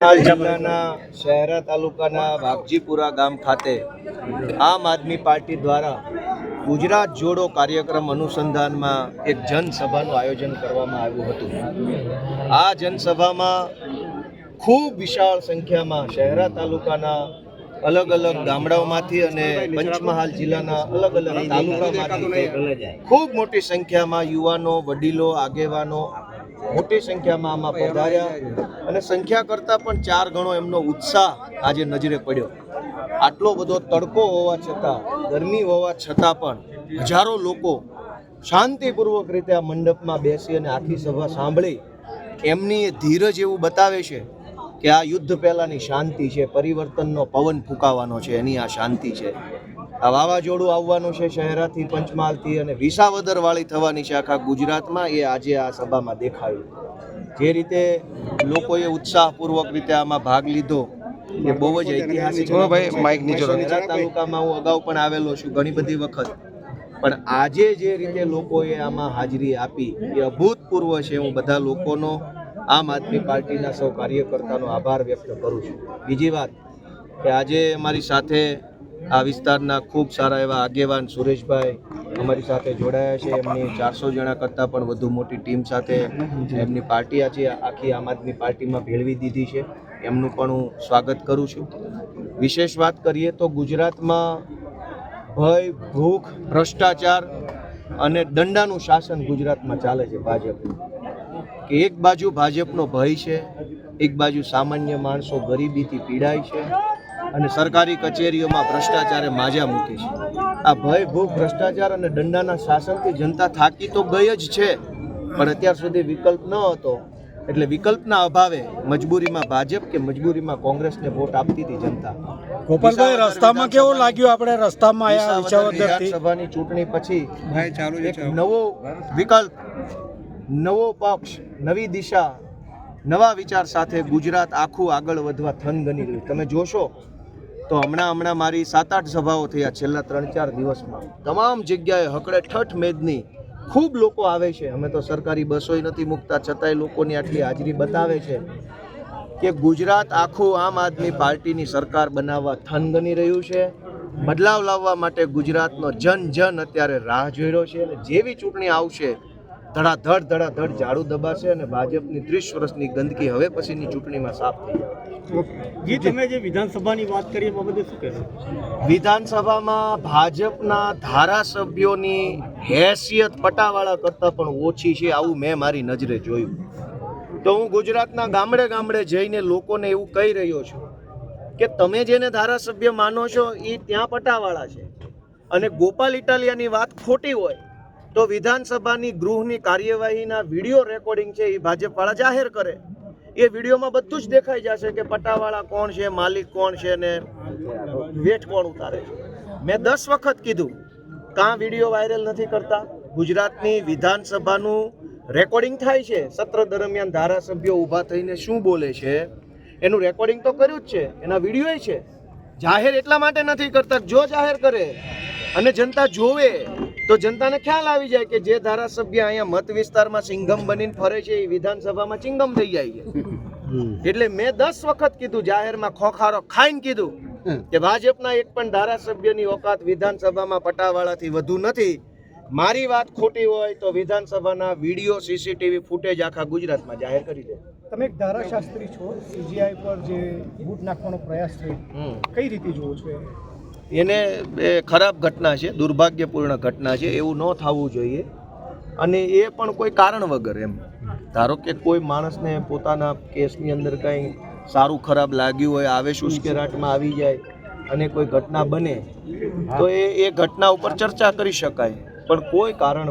હાલ જિલ્લાના શહેરા તાલુકાના વાઘજીપુરા ગામ ખાતે આમ આદમી પાર્ટી દ્વારા ગુજરાત જોડો કાર્યક્રમ અનુસંધાનમાં એક જનસભાનું આયોજન કરવામાં આવ્યું હતું. આ જનસભામાં ખૂબ વિશાળ સંખ્યામાં શહેરા તાલુકાના અલગ અલગ ગામડાઓમાંથી અને પંચમહાલ જિલ્લાના અલગ અલગ તાલુકામાંથી ખૂબ મોટી સંખ્યામાં યુવાનો, વડીલો, આગેવાનો મોટી સંખ્યામાં આમાં પધાર્યા. અને સંખ્યા કરતાં પણ ચાર ગણો એમનો ઉત્સાહ આજે નજરે પડ્યો. આટલો બધો તડકો હોવા છતાં ગરમી હોવા છતાં પણ હજારો લોકો શાંતિપૂર્વક રીતે આ મંડપમાં બેસી અને આખી સભા સાંભળી. એમની ધીરજ એવું બતાવે છે કે આ યુદ્ધ પહેલાંની શાંતિ છે પરિવર્તનનો પવન ફૂંકાવાનો છે એની આ શાંતિ છે. આ વાવાઝોડું આવવાનું છે શહેરાથી પંચમહાલથી અને વિસાવદરવાળી થવાની છે આખા ગુજરાતમાં એ આજે આ સભામાં દેખાયું. જે રીતે લોકોએ ઉત્સાહપૂર્વક રીતે આમાં ભાગ લીધો એ બહુ જ ઐતિહાસિક ભાઈ, માઇક નીચે તાલુકામાં હું અગાઉ પણ આવેલો છું ઘણી બધી વખત. પણ આજે જે રીતે લોકોએ આમાં હાજરી આપી એ અભૂતપૂર્વ છે. હું બધા લોકોનો આમ આદમી પાર્ટીના સૌ કાર્યકર્તાનો આભાર વ્યક્ત કરું છું. બીજી વાત કે આજે અમારી સાથે આ વિસ્તારના ખૂબ સારા એવા આગેવાન સુરેશભાઈ અમારી સાથે જોડાયા છે. એમની ચારસો જણા કરતાં પણ વધુ મોટી ટીમ સાથે એમની પાર્ટી આજે આખી આમ આદમી પાર્ટીમાં ભેળવી દીધી છે. એમનું પણ હું સ્વાગત કરું છું. વિશેષ વાત કરીએ તો ગુજરાતમાં ભય, ભૂખ, ભ્રષ્ટાચાર અને દંડાનું શાસન ગુજરાતમાં ચાલે છે ભાજપ. કે એક બાજુ ભાજપનો ભય છે એક બાજુ સામાન્ય માણસો ગરીબીથી પીડાય છે અને સરકારી કચેરીઓમાં ભ્રષ્ટાચારે માજા મૂકી છે. આ ભય ભૂખ ભ્રષ્ટાચાર અને દંડાના શાસનથી જનતા થાકી તો ગઈ જ છે પણ અત્યાર સુધી વિકલ્પ ન હતો. એટલે વિકલ્પના અભાવે મજબૂરીમાં ભાજપ કે મજબૂરીમાં કોંગ્રેસને વોટ આપતી હતી જનતા. ગોપાલભાઈ રસ્તામાં કેવું લાગ્યું આપણે રસ્તામાં આવ્યા વિધાનસભાની ચૂંટણી પછી ભાઈ ચાલુ એક નવો વિકલ્પ નવો પક્ષ, નવી દિશા, નવા વિચાર સાથે ગુજરાત આખું આગળ વધવા થન ગણી રહ્યું. તમે જોશો તો હમણાં હમણાં મારી સાત આઠ સભાઓ થયા છેલ્લા ત્રણ ચાર દિવસમાં. તમામ જગ્યાએ હકડે ઠઠ મેદની ખૂબ લોકો આવે છે. અમે તો સરકારી બસોય નથી મૂકતા, છતાંય લોકોની આટલી હાજરી બતાવે છે કે ગુજરાત આખું આમ આદમી પાર્ટીની સરકાર બનાવવા થન ગણી રહ્યું છે. બદલાવ લાવવા માટે ગુજરાતનો જન જન અત્યારે રાહ જોઈ રહ્યો છે અને જેવી ચૂંટણી આવશે ધડાધડ ધડાધડ ઝાડુ દબાશે અને ભાજપની ત્રીસ વર્ષની ગંદકી હવે પછીની ચૂંટણીમાં સાફ થઈ જશે. જી તમે જે વિધાનસભાની વાત કરી એ બાબતે શું કહેશો? વિધાનસભામાં ભાજપના ધારાસભ્યોની હેસિયત પટાવાળા કરતાં પણ ઓછી છે આવું મેં મારી નજરે જોયું. તો હું ગુજરાતના ગામડે ગામડે જઈને લોકોને એવું કહી રહ્યો છું કે તમે જેને ધારાસભ્ય માનો છો એ ત્યાં પટાવાળા છે. અને ગોપાલ ઇટાલિયાની વાત ખોટી હોય તો વિધાનસભાની ગૃહની કાર્યવાહીના વીડિયો રેકોર્ડિંગ છે એ ભાજપવાળા જાહેર કરે. એ વિડીયોમાં બધું જ દેખાઈ જશે કે પટાવાળા કોણ છે, માલિક કોણ છે ને વેઠ કોણ ઉતારે છે. મેં દસ વખત કીધું, કાં વીડિયો વાયરલ નથી કરતા? ગુજરાતની વિધાનસભાનું રેકોર્ડિંગ થાય છે. સત્ર દરમિયાન ધારાસભ્યો ઊભા થઈને શું બોલે છે? એનું રેકોર્ડિંગ તો કર્યું જ છે. એના વિડીયોય છે. જાહેર એટલા માટે નથી કરતા, જો જાહેર કરે અને જનતા જોવે તો જનતાને ખ્યાલ આવી જાય કે જે ધારાસભ્ય અહીંયા મત વિસ્તારમાં સિંઘમ બનીને ફરે છે એ વિધાનસભામાં ચિંગમ થઈ જાય છે એટલે મેં દસ વખત કીધું જાહેરમાં ખોખારો ખાઈને કીધું કે ભાજપના એક પણ ધારાસભ્યની ઓકાત વિધાનસભામાં પટાવાળાથી વધુ નથી મારી વાત ખોટી હોય તો વિધાનસભાના વીડિયો સીસીટીવી ફૂટેજ આખા ગુજરાતમાં જાહેર કરી દે તમે એક ધારાશાસ્ત્રી છો સીજીઆઈ પર જે બૂટ નાખવાનો પ્રયાસ થયો. કઈ રીતે જુઓ છો? એને એ ખરાબ ઘટના છે, દુર્ભાગ્યપૂર્ણ ઘટના છે, એવું ન થવું જોઈએ. અને એ પણ કોઈ કારણ વગર એમ. ધારો કે કોઈ માણસને પોતાના કેસની અંદર કંઈ સારું ખરાબ લાગ્યું હોય આવેશ ઉશ્કેરાટમાં આવી જાય અને કોઈ ઘટના બને, તો એ એ ઘટના ઉપર ચર્ચા કરી શકાય. પણ કોઈ કારણ